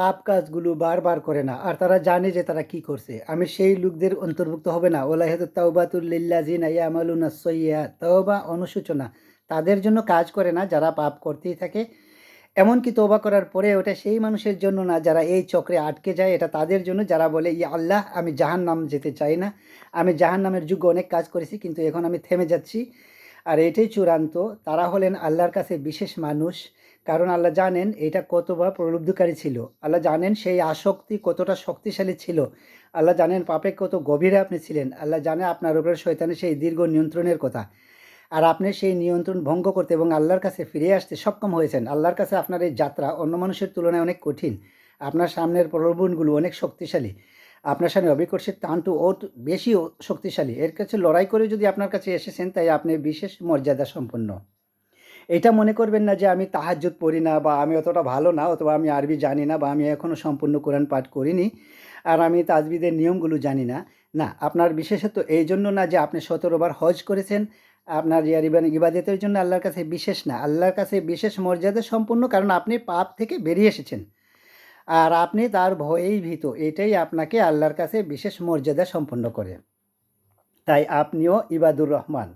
পাপ কাজগুলো বারবার করে না। আর তারা জানে যে তারা কি করছে। আমি সেই লোকদের অন্তর্ভুক্ত হবে না। ওলা হেতু তাওবাতুল্লিল্লাজিন ইয়ামালুনা সইয়া তওবা অনুসূচনা তাদের জন্য কাজ করে না, যারা পাপ করতেই থাকে। এমনকি তোবা করার পরে ওটা সেই মানুষের জন্য না, যারা এই চক্রে আটকে যায়। এটা তাদের জন্য। যারা বলে, ইয়া আল্লাহ, আমি জাহান নাম যেতে চাই না। আমি জাহান নামের যুগ অনেক কাজ করেছি, কিন্তু এখন আমি থেমে যাচ্ছি। আর এটাই চূড়ান্ত, তারা হলেন আল্লাহর কাছে বিশেষ মানুষ, কারণ আল্লাহ জানেন এটা কতবার প্রলুব্ধকারী ছিল। আল্লাহ জানেন সেই আসক্তি কতটা শক্তিশালী ছিল। আল্লাহ জানেন পাপে কত গভীরে আপনি ছিলেন। আল্লাহ জানে আপনার উপরে শয়তানের সেই দীর্ঘ নিয়ন্ত্রণের কথা। আর আপনি সেই নিয়ন্ত্রণ ভঙ্গ করতে এবং আল্লাহর কাছে ফিরে আসতে সক্ষম হয়েছেন। আল্লাহর কাছে আপনার এই যাত্রা অন্য মানুষের তুলনায় অনেক কঠিন। আপনার সামনের প্রলোভনগুলো অনেক শক্তিশালী। আপনার সামনে অবিকর্ষের টানটু ও বেশি শক্তিশালী। এর কাছে লড়াই করে যদি আপনার কাছে এসেছেন, তাই আপনি বিশেষ মর্যাদা সম্পন্ন। এটা মনে করবেন না যে আমি তাহাজ্জুদ পড়ি না বা আমি অতটা ভালো না, অথবা আমি আরবি জানি না বা আমি এখনও সম্পূর্ণ কোরআন পাঠ করিনি আর আমি তাজবিদের নিয়মগুলো জানি না। না, আপনার বিশেষত এই জন্য না যে আপনি সতেরোবার হজ করেছেন, আপনার ইয়ার ইবান- ইবাদতের জন্য আল্লাহর কাছে বিশেষ না। আল্লাহর কাছে বিশেষ মর্যাদা সম্পূর্ণ কারণ আপনি পাপ থেকে বেরিয়ে এসেছেন। আর আপনি তার ভয়েই ভীত। এটাই আপনাকে আল্লাহর কাছে বিশেষ মর্যাদা সম্পন্ন করে। তাই আপনিও ইবাদুর রহমান।